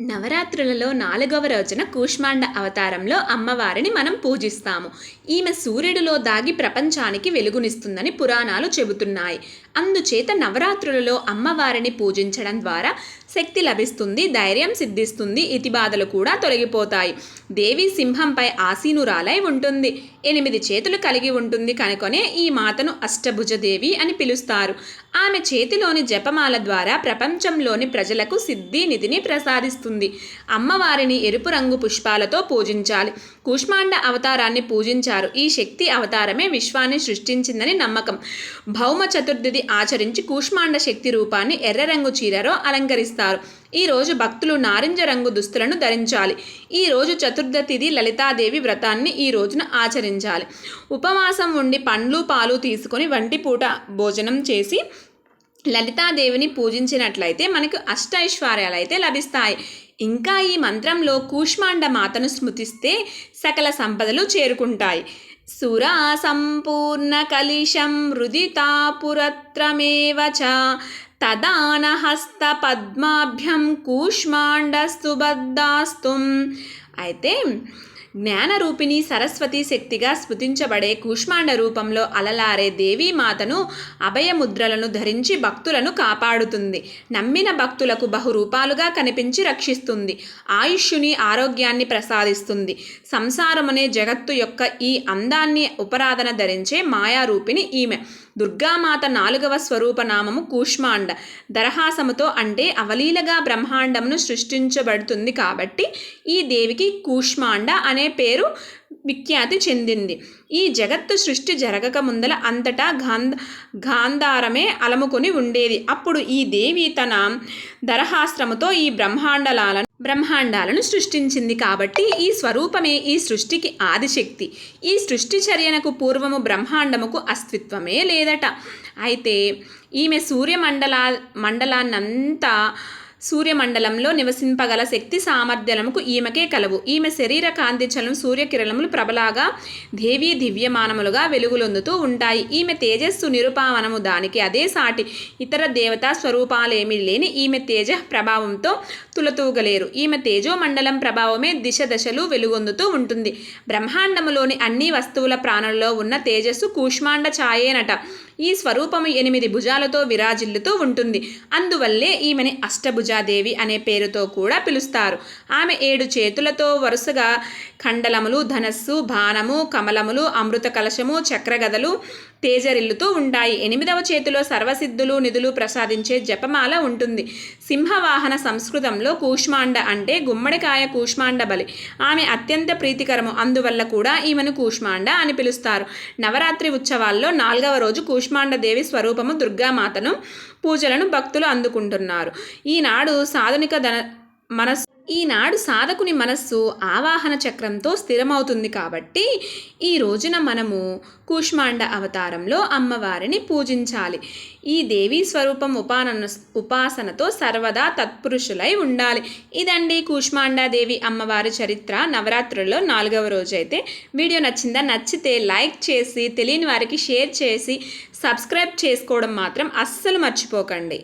నవరాత్రులలో నాలుగవ రోజున కూష్మాండ అవతారంలో అమ్మవారిని మనం పూజిస్తాము. ఈమె సూర్యుడిలో దాగి ప్రపంచానికి వెలుగునిస్తుందని పురాణాలు చెబుతున్నాయి. అందుచేత నవరాత్రులలో అమ్మవారిని పూజించడం ద్వారా శక్తి లభిస్తుంది ధైర్యం సిద్ధిస్తుంది ఇతి బాధలు కూడా తొలగిపోతాయి. దేవి సింహంపై ఆసీనురాలై ఉంటుంది. ఎనిమిది చేతులు కలిగి ఉంటుంది కనుకొనే ఈ మాతను అష్టభుజదేవి అని పిలుస్తారు. ఆమె చేతిలోని జపమాల ద్వారా ప్రపంచంలోని ప్రజలకు సిద్ధి నిధిని ప్రసాదిస్తుంది. అమ్మవారిని ఎరుపు రంగు పుష్పాలతో పూజించాలి. కూష్మాండ అవతారాన్ని పూజించారు. ఈ శక్తి అవతారమే విశ్వాన్ని సృష్టించిందని నమ్మకం. భౌమ చతుర్థిది ఆచరించి కూష్మాండ శక్తి రూపాన్ని ఎర్ర రంగు చీరలో అలంకరిస్తారు. ఈ ఈరోజు భక్తులు నారింజ రంగు దుస్తులను ధరించాలి. ఈరోజు చతుర్థ తిథి లలితాదేవి వ్రతాన్ని ఈ రోజున ఆచరించాలి. ఉపవాసం ఉండి పండ్లు పాలు తీసుకొని వంటి పూట భోజనం చేసి లలితాదేవిని పూజించినట్లయితే మనకు అష్టైశ్వర్యాలు అయితే లభిస్తాయి. ఇంకా ఈ మంత్రంలో కూష్మాండ మాతను స్మృతిస్తే సకల సంపదలు చేరుకుంటాయి. సురా సంపూర్ణ కలిశం రుదితాపురత్రమేవ చ తదానహస్త పద్మాభ్యం కూష్మాండస్తు బద్దాస్తుం అయితే జ్ఞానరూపిణి సరస్వతి శక్తిగా స్మృతించబడే కూష్మాండ రూపంలో అలలారే దేవీమాతను అభయముద్రలను ధరించి భక్తులను కాపాడుతుంది. నమ్మిన భక్తులకు బహురూపాలుగా కనిపించి రక్షిస్తుంది. ఆయుష్యుని ఆరోగ్యాన్ని ప్రసాదిస్తుంది. సంసారమనే జగత్తు యొక్క ఈ అందాన్ని ఉపరాధన ధరించే మాయారూపిణి ఈమె. దుర్గామాత నాలుగవ స్వరూప నామము కూష్మాండ. దరహాసముతో అంటే అవలీలగా బ్రహ్మాండమును సృష్టించబడుతుంది కాబట్టి ఈ దేవికి కూష్మాండ అనే పేరు విఖ్యాతి చెందింది. ఈ జగత్తు సృష్టి జరగక ముందల అంతటా గాంధ గాంధారమే అలముకొని ఉండేది. అప్పుడు ఈ దేవి తన దరహాస్త్రముతో ఈ బ్రహ్మాండలాలను బ్రహ్మాండాలను సృష్టించింది కాబట్టి ఈ స్వరూపమే ఈ సృష్టికి ఆదిశక్తి. ఈ సృష్టి చర్యనకు పూర్వము బ్రహ్మాండముకు అస్తిత్వమే లేదట. అయితే ఈమె సూర్యమండలా మండలాన్నంతా సూర్యమండలంలో నివసింపగల శక్తి సామర్థ్యముకు ఈమెకే కలవు. ఈమె శరీర కాంతిచలం సూర్యకిరణములు ప్రబలాగా దేవీ దివ్యమానములుగా వెలుగులొందుతూ ఉంటాయి. ఈమె తేజస్సు నిరుపావనము దానికి అదే సాటి ఇతర దేవతా స్వరూపాలేమీ లేని ఈమె తేజ ప్రభావంతో తులతూగలేరు. ఈమె తేజోమండలం ప్రభావమే దిశ దశలు వెలుగొందుతూ ఉంటుంది. బ్రహ్మాండములోని అన్ని వస్తువుల ప్రాణులలో ఉన్న తేజస్సు కూష్మాండ ఛాయేనట. ఈ స్వరూపము ఎనిమిది భుజాలతో విరాజిల్లుతూ ఉంటుంది. అందువల్లే ఈమెని అష్టభుజాదేవి అనే పేరుతో కూడా పిలుస్తారు. ఆమె ఏడు చేతులతో వరుసగా ఖండలములు ధనస్సు బాణము కమలములు అమృత కలశము చక్రగదలు తేజరిల్లుతూ ఉంటాయి. ఎనిమిదవ చేతిలో సర్వసిద్ధులు నిధులు ప్రసాదించే జపమాల ఉంటుంది. సింహవాహన సంస్కృతంలో కూష్మాండ అంటే గుమ్మడికాయ కూష్మాండ బలి. ఆమె అత్యంత ప్రీతికరము. అందువల్ల కూడా ఈమెను కూష్మాండ అని పిలుస్తారు. నవరాత్రి ఉత్సవాల్లో నాలుగవ రోజు కూష్మాండ దేవి స్వరూపము దుర్గామాతను పూజలను భక్తులు అందుకుంటున్నారు. ఈనాడు సాధునిక ధన మనస్ ఈనాడు సాధకుని మనస్సు ఆవాహన చక్రంతో స్థిరమవుతుంది కాబట్టి ఈ రోజున మనము కూష్మాండ అవతారంలో అమ్మవారిని పూజించాలి. ఈ దేవీ స్వరూపం ఉపాన ఉపాసనతో సర్వదా తత్పురుషులై ఉండాలి. ఇదండి కూష్మాండ దేవి అమ్మవారి చరిత్ర. నవరాత్రుల్లో నాలుగవ రోజు అయితే వీడియో నచ్చిందా? నచ్చితే లైక్ చేసి తెలియని వారికి షేర్ చేసి సబ్స్క్రైబ్ చేసుకోవడం మాత్రం అస్సలు మర్చిపోకండి.